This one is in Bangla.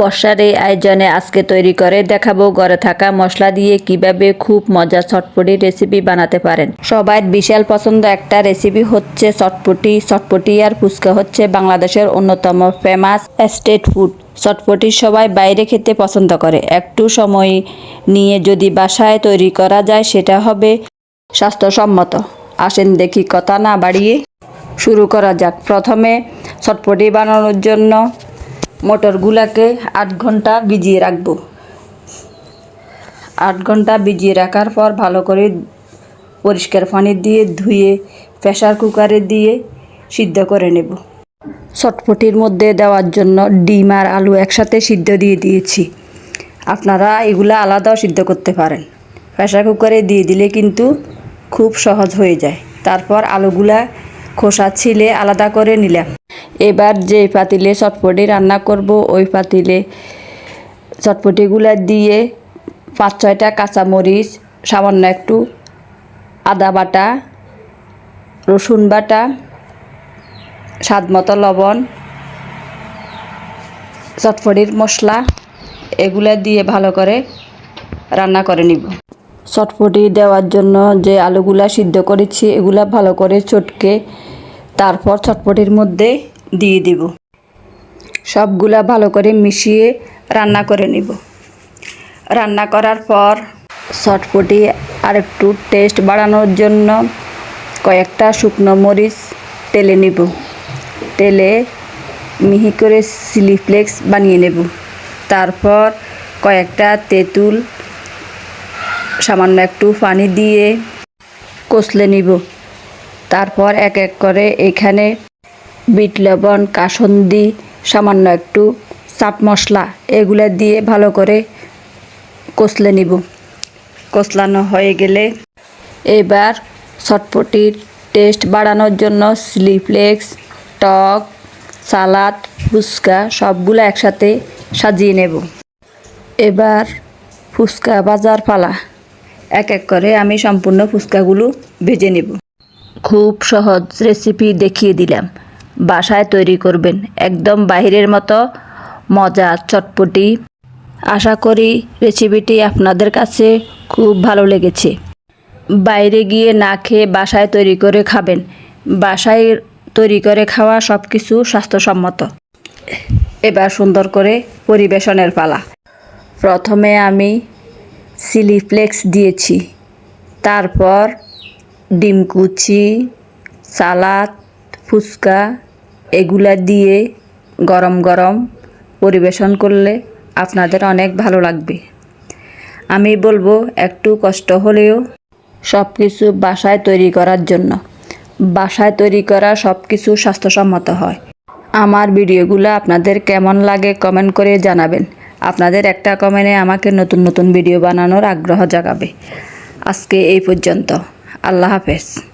বর্ষার এই আয়োজনে আজকে তৈরি করে দেখাবো ঘরে থাকা মশলা দিয়ে কীভাবে খুব মজার চটপটি রেসিপি বানাতে পারেন। সবার বিশাল পছন্দ একটা রেসিপি হচ্ছে চটপটি। চটপটি আর ফুচকা হচ্ছে বাংলাদেশের অন্যতম ফেমাস স্টেট ফুড চটপটি সবাই বাইরে খেতে পছন্দ করে। একটু সময় নিয়ে যদি বাসায় তৈরি করা যায়, সেটা হবে স্বাস্থ্যসম্মত। আসেন দেখি কথা না বাড়িয়ে শুরু করা যাক। প্রথমে চটপটি বানানোর জন্য মটরগুলাকে আট ঘণ্টা ভিজিয়ে রাখব। আট ঘণ্টা ভিজিয়ে রাখার পর ভালো করে পরিষ্কার পানি দিয়ে ধুয়ে প্রেশার কুকারে দিয়ে সিদ্ধ করে নেব। চটপটির মধ্যে দেওয়ার জন্য ডিম আর আলু একসাথে সিদ্ধ দিয়ে দিয়েছি। আপনারা এগুলো আলাদাও সিদ্ধ করতে পারেন। প্রেশার কুকারে দিয়ে দিলে কিন্তু খুব সহজ হয়ে যায়। তারপর আলুগুলা খোসা ছিলে আলাদা করে নিলাম। এবার যে পাতিলে চটপটি রান্না করব, ওই পাতিলে চটপটিগুলা দিয়ে পাঁচ, ছয়টা কাঁচামরিচ, সামান্য একটু আদা বাটা, রসুন বাটা, স্বাদ মতো লবণ, চটপটির মশলা এগুলা দিয়ে ভালো করে রান্না করে নিব। চটপটি দেওয়ার জন্য যে আলুগুলা সিদ্ধ করেছি, এগুলা ভালো করে চটকে তারপর চটপটির মধ্যে দিয়ে দিব। সবগুলা ভালো করে মিশিয়ে রান্না করে নিব। রান্না করার পর চটপটি আর একটু টেস্ট বাড়ানোর জন্য কয়েকটা শুকনো মরিচ তেলে নিব। তেলে মিহি করে চিলি ফ্লেক্স বানিয়ে নেব। তারপর কয়েকটা তেঁতুল, সামান্য একটু পানি দিয়ে কষলে নিব। তারপর এক এক করে এখানে বিট, লবণ, কাসন্দি, সামান্য একটু চাট মশলা এগুলো দিয়ে ভালো করে কষলে নিব। কষলানো হয়ে গেলে এবার চটপটির টেস্ট বাড়ানোর জন্য স্লিফ্লেক্স, টক, সালাদ, ফুচকা সবগুলো একসাথে সাজিয়ে নেব। এবার ফুচকা বাজার পালা। এক এক করে আমি সম্পূর্ণ ফুচকাগুলো ভেজে নেব। খুব সহজ রেসিপি দেখিয়ে দিলাম। বাসায় তৈরি করবেন। একদম বাহিরের মতো মজা, চটপটি। আশা করি রেসিপিটি আপনাদের কাছে খুব ভালো লেগেছে। বাইরে গিয়ে না খেয়ে বাসায় তৈরি করে খাবেন। বাসায় তৈরি করে খাওয়া সব কিছু স্বাস্থ্যসম্মত। এবার সুন্দর করে পরিবেশনের পালা। প্রথমে আমি চিলি ফ্লেক্স দিয়েছি। তারপর ডিম কুচি, সালাদ, ফুচকা এগুলা দিয়ে গরম গরম পরিবেশন করলে আপনাদের অনেক ভালো লাগবে। আমি বলব, একটু কষ্ট হলেও সব কিছু বাসায় তৈরি করার জন্য। বাসায় তৈরি করা সব কিছু স্বাস্থ্যসম্মত হয়। আমার ভিডিওগুলো আপনাদের কেমন লাগে কমেন্ট করে জানাবেন। আপনাদের একটা কমেন্টে আমাকে নতুন নতুন ভিডিও বানানোর আগ্রহ জাগাবে। আজকে এই পর্যন্ত। আল্লাহ হাফেজ।